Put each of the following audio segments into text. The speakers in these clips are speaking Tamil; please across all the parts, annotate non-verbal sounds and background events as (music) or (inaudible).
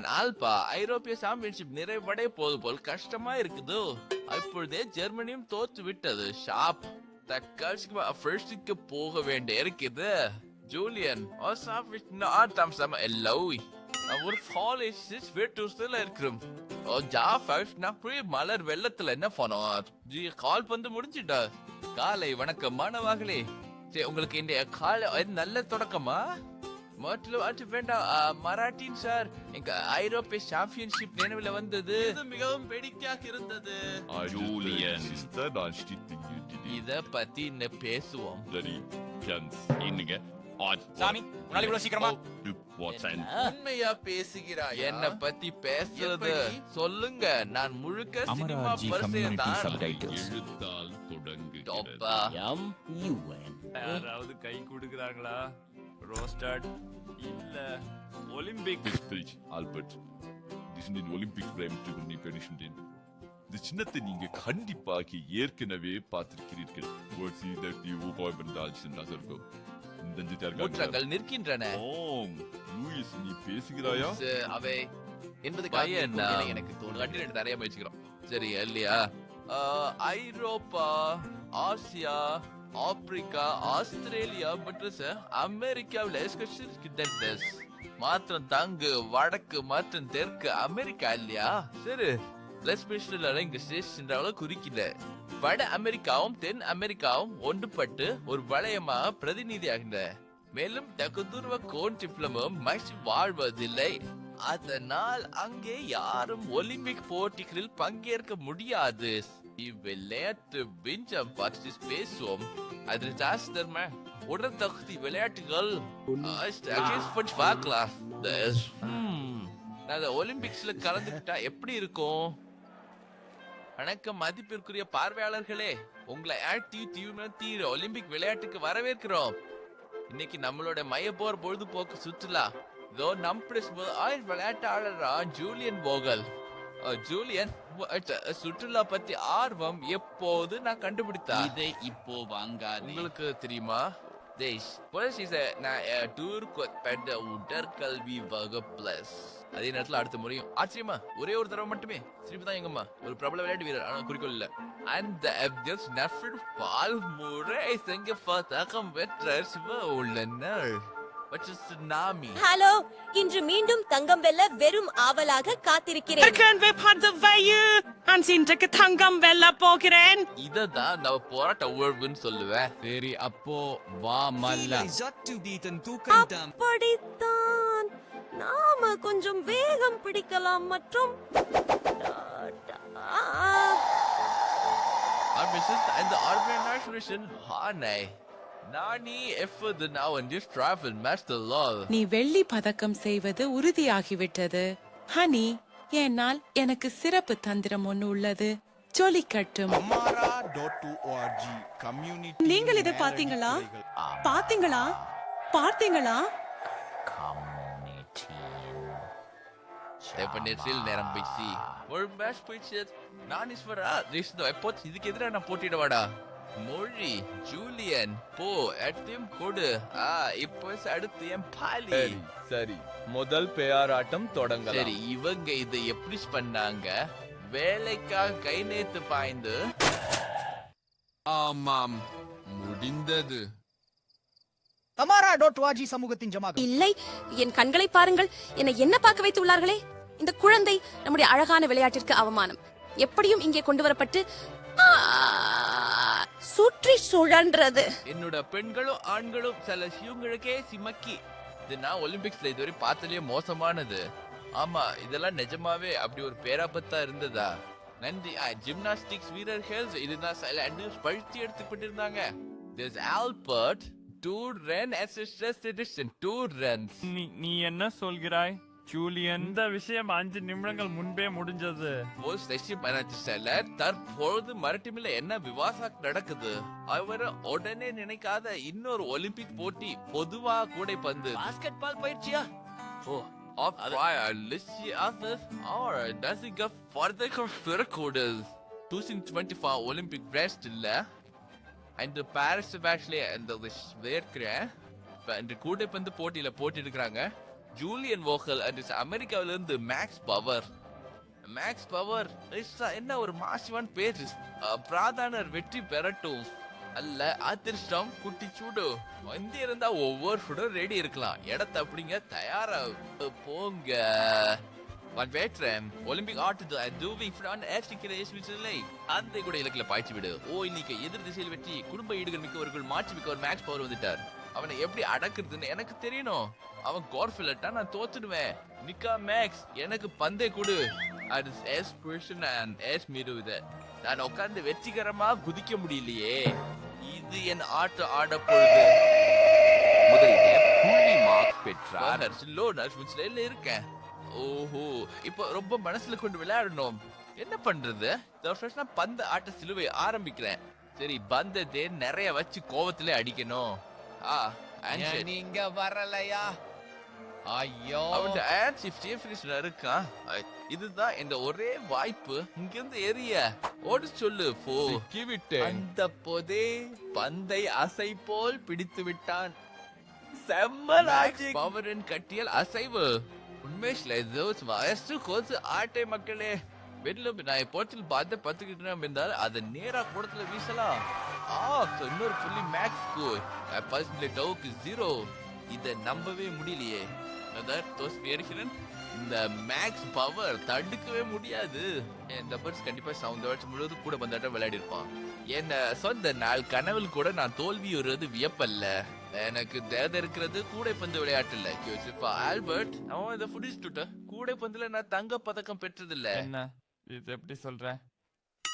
ஓமான் ஆல்பா ஐரோப்பிய சாம்பியன்ஷிப் நிறைவடைய போது போல் கஷ்டமா இருக்குது. இப்பொழுதே ஜெர்மனியும் தோத்து விட்டது. ஷாப் தற்காலிகமா போக வேண்டிய இருக்குது. ஜூலியன் ஒரு காலேஜ் வீட்டுல இருக்கிறோம் ஓ ஜா ஃபைவ் நான் போய் மலர் வெள்ளத்துல என்ன பண்ணோம்? ஜி கால் வந்து முடிஞ்சிட்டா? காலை வணக்கம் மாணவர்களே சரி உங்களுக்கு இந்த காலை நல்ல தொடக்கமா? அது வேண்டாம் ஆ, மராட்டின் சார் எங்க ஐரோப்பிய சாம்பியன்ஷிப் நினைவுல வந்தது. இது மிகவும் வேடிக்கையாக இருந்தது. இத பத்தி இன்னும் பேசுவோம். Daddy, Jans. இன்னுங்க சாமி உன்னால இவ்வளவு சீக்கிரமா. Du Wortsein. உண்மையா பேசுகிறாய்? என்ன பத்தி பேசுறது சொல்லுங்க. நான் முழுக்க சினிமா பரிசையம் தான். எழுத்தால் கை கொடுக்குறாங்களா? ரோஸ்டட் இல்ல Olympic. Die sind in Olympic Bremen நீ பெனிஷன் இந்த சின்னத்தை நீங்க கண்டிப்பாக ஏற்கனவே பார்த்திருக்கிறீர்கள் ஒரு சீதட்டி ஊபாய்பந்தால் நகர்க்கும் இந்த முற்றங்கள் நிற்கின்றன ஓம் லூயிஸ் நீ பேசுகிறாயா ச- அவை என்பது பையன் எனக்கு தோணுது. கட்டி ரெண்டு நிறைய முயற்சிக்கிறோம் சரி இல்லையா ஐரோப்பா ஆசியா ஆப்பிரிக்கா ஆஸ்திரேலியா மற்றும் அமெரிக்காவில் மாத்திரம் தங்கு வடக்கு மற்றும் தெற்கு அமெரிக்கா இல்லையா? சரி இங்க ஸ்டேஷன் குறிக்கல. வட அமெரிக்காவும் தென் அமெரிக்காவும் ஒன்றுபட்டு ஒரு வளையமாக பிரதிநிதியாகின. மேலும் தகுதூர்வ கோன் டிப்ளமும் மஷ் வாழ்வதில்லை. அதனால் அங்கே யாரும் ஒலிம்பிக் போட்டிகளில் பங்கேற்க முடியாது. இவ்விளையாட்டு விஞ்சம் பற்றி பேசுவோம். அதில் ஜாஸ்தி தர்ம உடற்தகுதி விளையாட்டுகள் பார்க்கலாம். நான் இந்த ஒலிம்பிக்ஸ்ல கலந்துக்கிட்டா எப்படி இருக்கும்? வணக்கம் மதிப்பிற்குரிய பார்வையாளர்களே. உங்களை தீவிர ஒலிம்பிக் விளையாட்டுக்கு வரவேற்கிறோம். இன்னைக்கு நம்மளோட மையப்போர் பொழுதுபோக்கு சுற்றுலா. இதோ சு- ஆயுள் விளையாட்டாளரா ஜூலியன் போகல். ஜூலியன் சுற்றுலா பத்தி ஆர்வம் எப்போது நான் கண்டுபிடித்தா? இதை இப்போ வாங்காதே. உங்களுக்கு தெரியுமா? தேஷ் நான் டூர் பெற்ற உடற்கல்வி வகுப்ளஸ் அதே நேரத்துல அடுத்த முறையும். ஆச்சரியமா? ஒரே ஒரு தடவை மட்டுமே. திருப்பி தான் எங்கம்மா? ஒரு பிரபல விளையாட்டு வீரர் ஆனா குறிக்கோள் இல்ல. அந்த அப்ஜெக்ட்ஸ் நஃபிட் பால் முறை செங்க பதக்கம் பெற்ற சிவ உள்ளனர். சுனாமி ஹலோ இன்று மீண்டும் தங்கம் வெல்ல வெறும் ஆவலாக காத்திருக்கிறேன். Takan vi padda veju, han inte tangam vella pokeren. இத தான் நம்ம போராட்ட உணர்வுன்னு சொல்லுவேன் சரி அப்போ வா மல்ல. அப்படித்தான். நாம கொஞ்சம் வேகம் பிடிக்கலாம் மற்றும் Admission and the organization Hanai. நீ வெள்ளி பதக்கம் செய்வது உறுதியாகிவிட்டது. ஹனி என்னால் எனக்கு சிறப்பு தந்திரம் ஒண்ணு உள்ளது. ஜொலிக்கட்டும். நீங்கள் இதை பாத்தீங்களா பாத்தீங்களா பார்த்தீங்களா? டெபினெட்டில் நேரம் பேசி ஒரு மேட்ச் போயிடுச்சு. நான் இதுக்கு எதிராக நான் போட்டிடுவாடா மொழி ஜூலியன் போ எடுத்தையும் கொடு. ஆ இப்போ அடுத்து என் பாலி. சரி சரி. முதல் பெயராட்டம் தொடங்கலாம். சரி இவங்க இதை எப்படி பண்ணாங்க? வேலைக்காக கை நேத்து பாய்ந்து. ஆமாம் முடிந்தது. amara.org சமூகத்தின் ஜமாகம் இல்லை என் கண்களை பாருங்கள். என்னை என்ன பார்க்க வைத்து உள்ளார்களே இந்த குழந்தை நம்முடைய அழகான விளையாட்டிற்கு அவமானம். எப்படியும் இங்கே கொண்டு வரப்பட்டு சுற்றி சுழன்றது. என்னோட பெண்களும் ஆண்களும் சில சிவங்களுக்கே சிமக்கி. இது நான் ஒலிம்பிக்ஸ்ல இதுவரை பார்த்ததுலயே மோசமானது. ஆமா இதெல்லாம் நிஜமாவே அப்படி ஒரு பேராபத்தா இருந்ததா? நன்றி. ஜிம்னாஸ்டிக்ஸ் வீரர்கள் இதுதான் சில அண்டர்ஸ் பழுத்தி எடுத்துக்கிட்டு இருந்தாங்க this Albert two run assistance edition two runs நீ நீ என்ன சொல்கிறாய்? ஜூலியன். இந்த விஷயம் அஞ்சு நிமிடங்கள் முன்பே முடிஞ்சது. போஸ் ரஷ்யம் சில தற்பொழுது மரட்டிமில்ல என்ன விவாசம் நடக்குது? அவர் உடனே நினைக்காத இன்னொரு ஒலிம்பிக் போட்டி பொதுவா கூடைப்பந்து பாஸ்கெட் பால் பயிற்சியா? Oh, of Lucy Arthur, or does it go further (laughs) recorders? 2024 Olympic breast இல்ல. And the Paris actually and the வேர்க்கிறேன் இந்த கூடைப்பந்து போட்டியில போட்டி எடுக்கிறாங்க ஜூலியன் வோக்கல் அண்ட் அமெரிக்காவில இருந்து மேக்ஸ் பவர் மேக்ஸ் பவர் என்ன ஒரு மாசிவான் பேரு? பிராதானர் வெற்றி பெறட்டும். அல்ல அதிர்ஷ்டம் குட்டி சூடு வந்து இருந்தா ஒவ்வொரு ஃபுடும் ரெடி இருக்கலாம். இடத்த அப்படிங்க தயாரா போங்க. நான் வேற்றேன் ஒலிம்பிக் ஆட்டத்தில் தூவிங் ஃப்ரான் ஏற்றிக்கிற இயேசுவிச்சலை அந்த கூட இலக்கில் பாய்ச்சி விடு ஓ இன்னைக்கு எதிர் திசையில் வெற்றி. குடும்ப ஈடுகள் மிக்கவர்கள் மாற்றி மிக்கவர் மேக்ஸ் பவர் வந்துட்டார். அவனை எப்படி அடக்குறதுன்னு எனக்கு தெரியணும். அவன் கோர்ஃபில்லட்டா நான் தோத்துடுவேன். நிக்கா மேக்ஸ் எனக்கு பந்தை கொடு. அது எஸ் புருஷன் அண்ட் எஸ் மீது இது. நான் உட்கார்ந்து வெற்றிகரமா குதிக்க முடியலையே. இது என் ஆட்ட ஆட பொழுது முதலிலே புள்ளி மார்க் பெற்றார். லோ நர்ஸ் இருக்கேன். ஓஹோ இப்போ ரொம்ப மனசுல கொண்டு விளையாடணும். என்ன பண்றது? நான் பந்து ஆட்ட சிலுவை ஆரம்பிக்கிறேன். சரி பந்தத்தை நிறைய வச்சு கோவத்திலே அடிக்கணும். நீங்க வரலையா? ஐயோ. அவன் ஆன்சி ஸ்டீஃபனிஸ்ல இருக்கான் ஐ, இதுதான் இந்த ஒரே வாய்ப்பு. இங்கிருந்து எரிய. ஓடு சொல்லு போ. சிக்கிவிட்டேன். அந்த போதே பந்தை அசை போல் பிடித்து விட்டான். செம்ம பவரின் கட்டியல் அசைவு. உண்மையில இது வயசு கோசு ஆட்டை மக்களே. வெளில நான் போட்டில் பார்த்து பத்துக்கிட்டு இருந்தால் அதை நேரா கூடத்துல வீசலாம் ஆ இன்னொரு புள்ளி மேக்ஸ்க்கு பர்சன்டேஜ் டவுக்கு ஜீரோ இதை நம்பவே முடியலையே. அதான் தோஸ் வேறுகிறேன் இந்த மேக்ஸ் பவர் தடுக்கவே முடியாது. என் பர்ஸ் கண்டிப்பா சவுண்ட் வருஷம் முழுவதும் கூட பந்தாட்டம் விளையாடி இருப்பான். என்ன சொந்த நாள் கனவில் கூட நான் தோல்வி வருவது வியப்பல்ல. எனக்கு தேவை இருக்கிறது கூடைப்பந்து விளையாட்டுல யோசிப்பா ஆல்பர்ட் அவன் இதை புடிச்சுட்ட கூடைப்பந்துல நான் தங்க பதக்கம் பெற்றதில்ல. என்ன? இது எப்படி சொல்ற?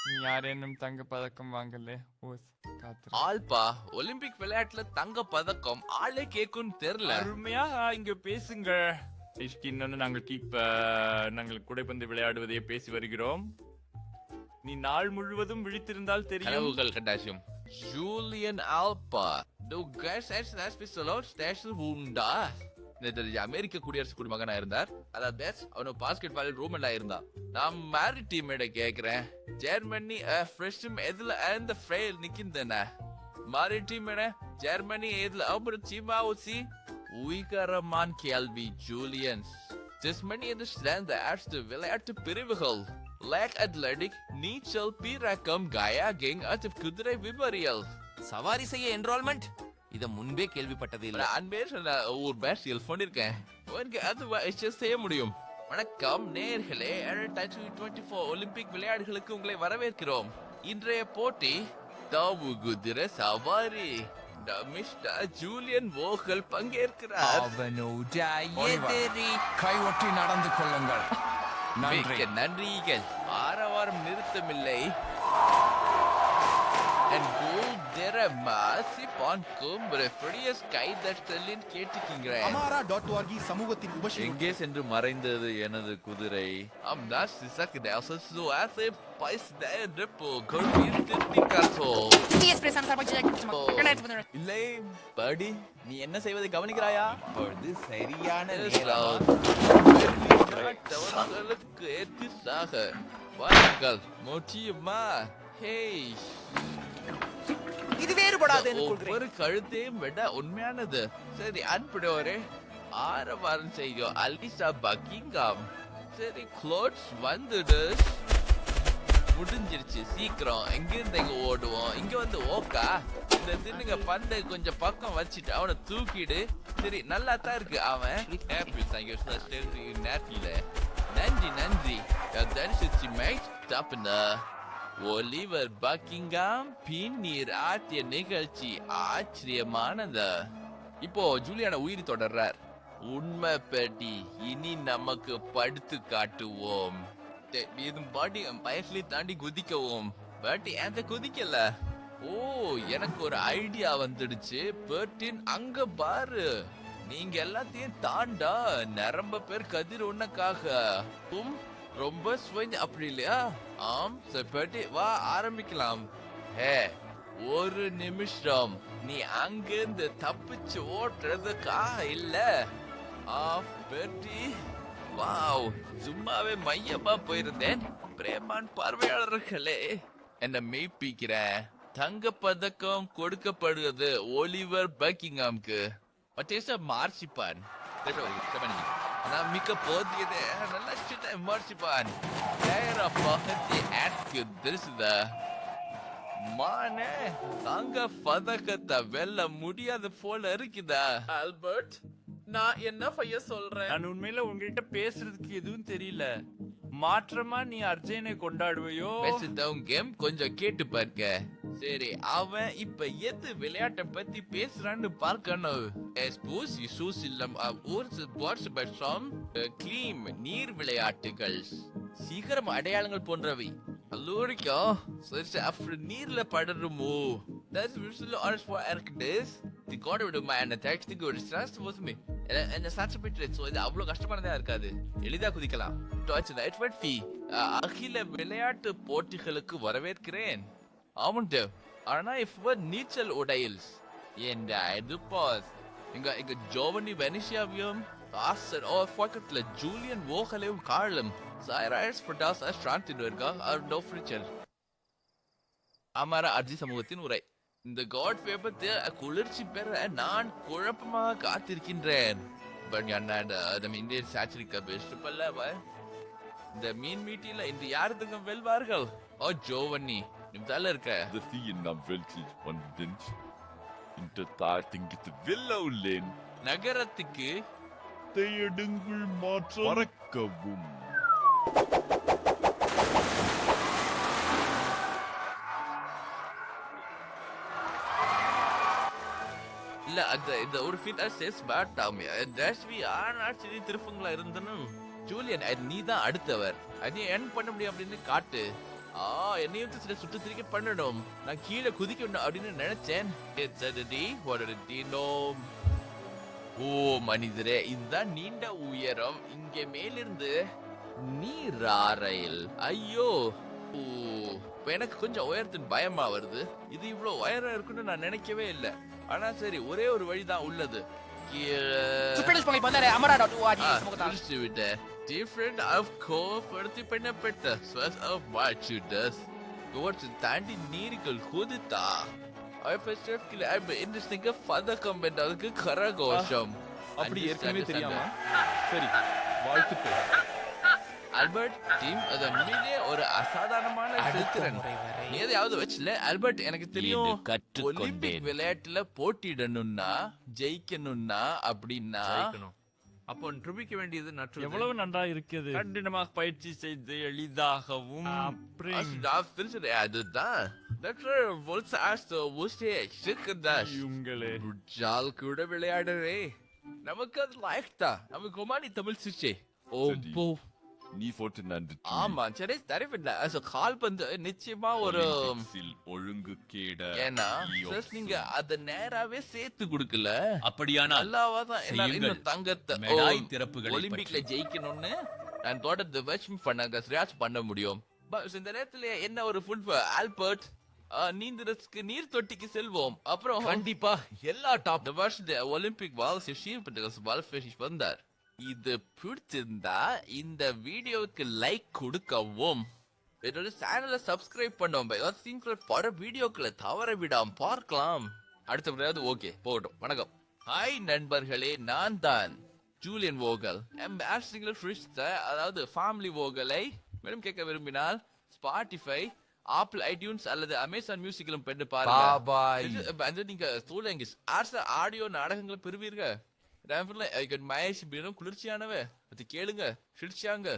நீ யாரேனும் தங்க பதக்கம் வாங்கல ஓ காத்து ஆல்பா ஒலிம்பிக் விளையாட்டுல தங்க பதக்கம் ஆளே கேக்குன்னு தெரியல அருமையா இங்க பேசுங்க. இன்னொன்னு நாங்கள் கீப் நாங்கள் குடைப்பந்து விளையாடுவதையே பேசி வருகிறோம். நீ நாள் முழுவதும் விழித்திருந்தால் தெரியும். கனவுகள் கண்டாசியம். Julian Alpha. Du gehst jetzt das bis zur Station அமெரிக்க குடியரசு குடிமகனா இருந்தார். அதாவது அவனு பாஸ்கெட் பால் ரூமண்டா இருந்தா நான் மேரி டீமேட கேக்குறேன். ஜெர்மனி ஃப்ரெஷும் எதுல அந்த ஃபெயில் நிக்கிந்தன மாரி டீமேட ஜெர்மனி எதுல? அப்புறம் சீமா ஊசி. உயிகரமான் கேள்வி ஜூலியன்ஸ். ஜெர்மனி என்று சேர்ந்த அடுத்த விளையாட்டு பிரிவுகள்? லேக் அத்லெட்டிக் நீச்சல் பீரக்கம் கயாகிங் அது குதிரை விபரியல். சவாரி செய்ய என்ரோல்மெண்ட் இத முன்பே கேள்விப்பட்டது இல்ல. சொன்ன ஒரு பேர் பண்ணிருக்கேன். உனக்கு அது செய்ய முடியும். வணக்கம் டுவெண்ட்டி ஃபோர் ஒலிம்பிக் விளையாட்டுகளுக்கு உங்களை வரவேற்கிறோம். இன்றைய போட்டி தாவு குதிரை சவாரி மிஸ்டர் ஜூலியன் வோகல் பங்கேற்கிறார். கைவட்டி நடந்து கொள்ளுங்கள். (laughs) நன்றி. நன்றிகள். ஆரவாரம் நிறுத்தமில்லை. And gold derama சிப்பான் கும்புற ஃப்ரிடியஸ் கைதட்டலின் கேட்டுக்கிங்கிறேன் அமாரா.org சமூகத்தின் உபசி எங்கே சென்று மறைந்தது எனது குதிரை? das ist sagt der also so also weiß der Depo Gold Picasso இல்லை. படி நீ என்ன செய்வதை கவனிக்கிறாயா? இப்பொழுது சரியான தவறுகளுக்கு எதிராக வாருங்கள் முக்கியமா ஹேய். இது வேறுபடாது ஒவ்வொரு கழுத்தையும் விட உண்மையானது. சரி அன்புடையோரே ஆரவாரம் செய்யும் அலிசா பக்கிங்காம். சரி க்ளோட்ஸ் வந்துடு. முடிஞ்சிருச்சு சீக்கிரம். எங்கிருந்து எங்க ஓடுவோம்? இங்க வந்து ஓக்கா? இந்த தின்னுங்க பந்தை கொஞ்சம் பக்கம் வச்சுட்டு அவனை தூக்கிடு. சரி நல்லா தான் இருக்கு அவன். ஆப்பிள் தான் நேரத்தில் நன்றி நன்றி. தரிசிச்சு மேட்ச் தப்புன ஒலிவர் பக்கிங்காம் பின்னீர் ஆற்றிய நிகழ்ச்சி ஆச்சரியமானது. இப்போ ஜூலியான உயிர் தொடர்றார். உண்மை பெட்டி இனி நமக்கு படுத்து காட்டுவோம். இது பாட்டி பயஸ்லி தாண்டி குதிக்கவும். பாட்டி அந்த குதிக்கல. ஓ எனக்கு ஒரு ஐடியா வந்துடுச்சு. பெர்டின் அங்க பாரு. நீங்க எல்லாத்தையும் தாண்டா. நிரம்ப பேர் கதிர் உன்னக்காக உம் ரொம்ப சுவை அப்படி இல்லையா? ஆம் சரி வா ஆரம்பிக்கலாம். ஹே ஒரு நிமிஷம். நீ அங்கிருந்து தப்பிச்சு ஓட்டுறதுக்கா இல்ல? ஆஃப் பெட்டி வாவ் சும்மாவே மையமா போயிருந்தேன். பிரேமான் பார்வையாளர்களே என்ன மெய்ப்பிக்கிறேன் தங்க பதக்கம் கொடுக்கப்படுவது ஒலிவர் பக்கிங்ஹாம்க்கு மற்றேச மார்சிப்பான். நான் மிக்க போதியதே நல்ல சின்ன மார்சிபான் நேர பகத்தி ஆட்க்கு தெரிசுதா? மானே தங்க பதக்கத்தை வெல்ல முடியாது போல இருக்குதா? ஆல்பர்ட் நான் என்ன பைய சொல்றேன்? நான் உண்மையில உங்ககிட்ட பேசுறதுக்கு எதுவும் தெரியல. மாற்றமா நீ அர்ஜுனை கொண்டாடுவையோ? பேசுதவன் கேம் கொஞ்சம் கேட்டு பார்க்க. சரி அவன் இப்ப எது விளையாட்டை பத்தி பேசுறான்னு பார்க்கணும் எஸ்போஸ் இசூஸ் இல்லம் ஊர்ஸ் ஸ்போர்ட்ஸ் பட்சம் கிளீம் நீர் விளையாட்டுகள். சீக்கிரம் அடையாளங்கள் போன்றவை. அல்லோரிக்கோ சரி அப்புறம் நீர்ல படருமோ. தஸ் willst du alles vor Erkdes? Die Gott விட என்ன டேக்ஸ்டிக்கு ஒரு ஸ்ட்ரெஸ் போதுமே என்ன சாட்சி பெற்று ஸோ இது அவ்வளோ கஷ்டமானதா இருக்காது. எளிதா குதிக்கலாம். டாச் நைட் ஃபீ அகில விளையாட்டு போட்டிகளுக்கு வரவேற்கிறேன். ஆமாண்டு. ஆனா இப்போ நீச்சல் உடையில் என்ற எதிர்பார்ஸ் இங்க இங்க ஜோவனி வெனிஷியாவையும் ஆசர் ஓ பக்கத்துல ஜூலியன் ஓகலையும் காலம் சாயராயஸ் பிரடாஸ் ஸ்ராந்தின் இருக்கா? டோ ஃப்ரிச்சல் அமர அர்ஜி சமூகத்தின் உரை. இந்த காட் பேப்பத்தை குளிர்ச்சி பெற நான் குழப்பமாக காத்திருக்கின்றேன். பட் என்ன இந்த இந்தியன் சாச்சரிக்க பெஸ்ட் பல்ல இந்த மீன் மீட்டியில் இன்று யார் தங்கம் வெல்வார்கள்? ஓ ஜோவன்னி நிம்தால இருக்க? Weltlich von Dins. In der Tat திங்கிட்டு வெல்ல உள்ளேன் நகரத்துக்கு தேடுங்கள் மாற்றம். பறக்கவும். இல்ல அந்த இந்த ஒரு ஃபிட் சேஸ் பேட் ஆமே தஷ்வி ஆனாட்சி திருப்பங்களா இருந்தனும். ஜூலியன் நீ தான் அடுத்தவர். நீ என் பண்ண முடியும் அப்படின்னு காட்டு. ஆ என்னையும் சில சுட்டு திரிக்க பண்ணணும். நான் கீழே குதிக்க வேண்டும் அப்படின்னு நினைச்சேன். எச்சடி ஒரு தீனோம் ஓ மனிதரே இதுதான் நீண்ட உயரம். இங்கே மேலிருந்து நீராறையில் ஐயோ. ஓ எனக்கு கொஞ்சம் உயரத்தின் பயமா வருது. இது இவ்வளவு உயரம் இருக்குன்னு நான் நினைக்கவே இல்லை. ஆனா சரி ஒரே ஒரு வழிதான் உள்ளது. Ah, Amara.uad, திருச்சி விட்ட different of கோபடுத்தி பண்ணப்பட்ட source of multitudes இவற்றை தாண்டி நீர்கள் குதித்தா இன்ட்ரெஸ்டிங்க பதக்கம் வென்றதுக்கு கரகோஷம் அப்படி ஏற்கனவே தெரியாமா? சரி வாழ்த்துக்கள். ஆல்பர்ட் டீம் அது மீதே ஒரு அசாதாரணமான சித்திரன். நீ எதையாவது வச்சுல ஆல்பர்ட் எனக்கு தெரியும். ஒலிம்பிக் விளையாட்டுல போட்டியிடணும்னா ஜெயிக்கணும்னா அப்படின்னா அப்போ நிரூபிக்க வேண்டியது நற்று எவ்வளவு நன்றா இருக்குது கடினமாக பயிற்சி செய்து எளிதாகவும் அதுதான். கூட விளையாடுறே. நமக்கு அது லைக் தான். நமக்கு ஒமானி தமிழ் சிச்சே ஓ நீ ஆமா சரி தரவில்லை அது கால்பந்து நிச்சயமா ஒரு ஒழுங்கு கேட ஏன்னா நீங்க அத நேராவே சேர்த்து கொடுக்கல. அப்படியானால் நல்லாவா தான். இன்னும் தங்கத்தை திறப்புகளை ஒலிம்பிக்ல ஜெயிக்கணும்னு நான் தொடர்ந்து வச்சு பண்ணாங்க ஸ்ராச் பண்ண முடியும். இந்த நேரத்துல என்ன ஒரு ஃபுட் ஆல்பர்ட் நீந்தறதுக்கு நீர் தொட்டிக்கு செல்வோம். அப்புறம் கண்டிப்பா எல்லா டாப் ஒலிம்பிக் வால்ஸ் வந்தார். இது பிடிச்சிருந்தா இந்த வீடியோவுக்கு லைக் கொடுக்கவும். என்னோட சேனலை சப்ஸ்கிரைப் பண்ணோம் சிங்கிள் பட வீடியோக்களை தவற விடாம பார்க்கலாம். அடுத்த முறையாவது ஓகே போகட்டும். வணக்கம். ஹாய் நண்பர்களே நான் தான் ஜூலியன் ஃபிஷ் அதாவது ஃபேமிலி வோகலை மேலும் கேட்க விரும்பினால் ஸ்பாட்டிஃபை ஆப்பிள் ஐடியூன்ஸ் அல்லது அமேசான் மியூசிக்கிலும் பெற்று பாருங்க. நீங்க ஆர்ட்ஸ் ஆடியோ நாடகங்களை பெறுவீர்கள். மகேஷ் குளிர்ச்சியானவ அது கேளுங்க சிரிச்சாங்க